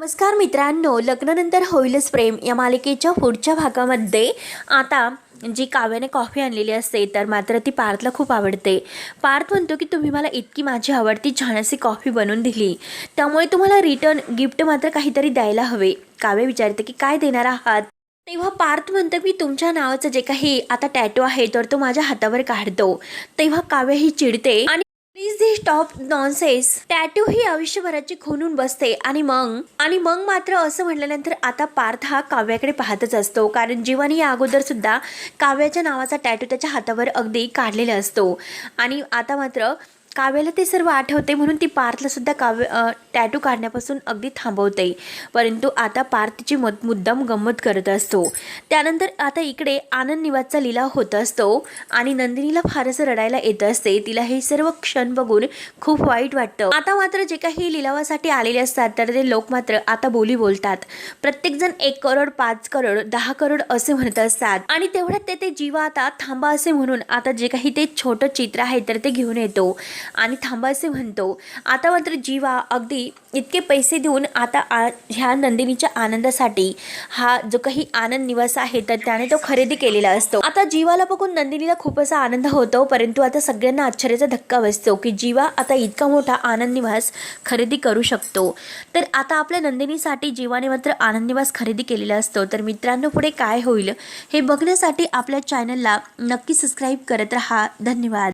नमस्कार मित्रांनो लग्नानंतर होईलच प्रेम या मालिकेच्या पुढच्या भागामध्ये. आता जी काव्याने कॉफी आणलेली असते तर मात्र ती पार्थला खूप आवडते. पार्थ म्हणतो की तुम्ही मला इतकी माझी आवडती छानशी कॉफी बनवून दिली. त्यामुळे तुम्हाला रिटर्न गिफ्ट मात्र काहीतरी द्यायला हवे. काव्य विचारते की काय देणार आहात? तेव्हा पार्थ म्हणतो मी तुमच्या नावाचं जे काही आता टॅटो आहे तर तो माझ्या हातावर काढतो. तेव्हा काव्य ही चिडते आणि इज धी स्टॉप नॉनसेस टॅटू ही आयुष्यभराची खुनून बसते. आणि मग? आणि मग मात्र असं म्हटल्यानंतर आता पार्थ हा काव्याकडे पाहतच असतो. कारण जीवानी या अगोदर सुद्धा काव्याच्या नावाचा टॅटू त्याच्या हातावर अगदी काढलेला असतो. आणि आता मात्र काव्याला ते सर्व आठवते म्हणून ती पार्थला सुद्धा काव्य टॅटू काढण्यापासून अगदी थांबवते. परंतु आता पार्थ तिची मत मुद्दाम गंमत करत असतो. त्यानंतर आता इकडे आनंद निवासचा लिलाव होत असतो आणि नंदिनीला फारसं रडायला येत असते. तिला हे सर्व क्षण बघून खूप वाईट वाटतं. आता मात्र जे काही लिलावासाठी आलेले असतात तर ते लोक मात्र आता बोली बोलतात. प्रत्येकजण एक करोड पाच करोड दहा करोड असे म्हणत असतात. आणि तेवढ्यात ते ते जीवा आता थांबा असे म्हणून आता जे काही ते छोटं चित्र आहे तर ते घेऊन येतो. आणि थांबायचे म्हणतो. आता मात्र जीवा अगदी इतके पैसे देऊन आता आ ह्या नंदिनीच्या आनंदासाठी हा जो काही आनंद निवास आहे तर त्याने तो खरेदी केलेला असतो. आता जीवाला बघून नंदिनीला खूप असा आनंद होतो परंतु आता सगळ्यांना आश्चर्याचा धक्का बसतो की जीवा आता इतका मोठा आनंद निवास खरेदी करू शकतो. तर आता आपल्या नंदिनीसाठी जीवाने मात्र आनंद निवास खरेदी केलेला असतो. तर मित्रांनो पुढे काय होईल हे बघण्यासाठी आपल्या चॅनलला नक्की सबस्क्राईब करत राहा. धन्यवाद.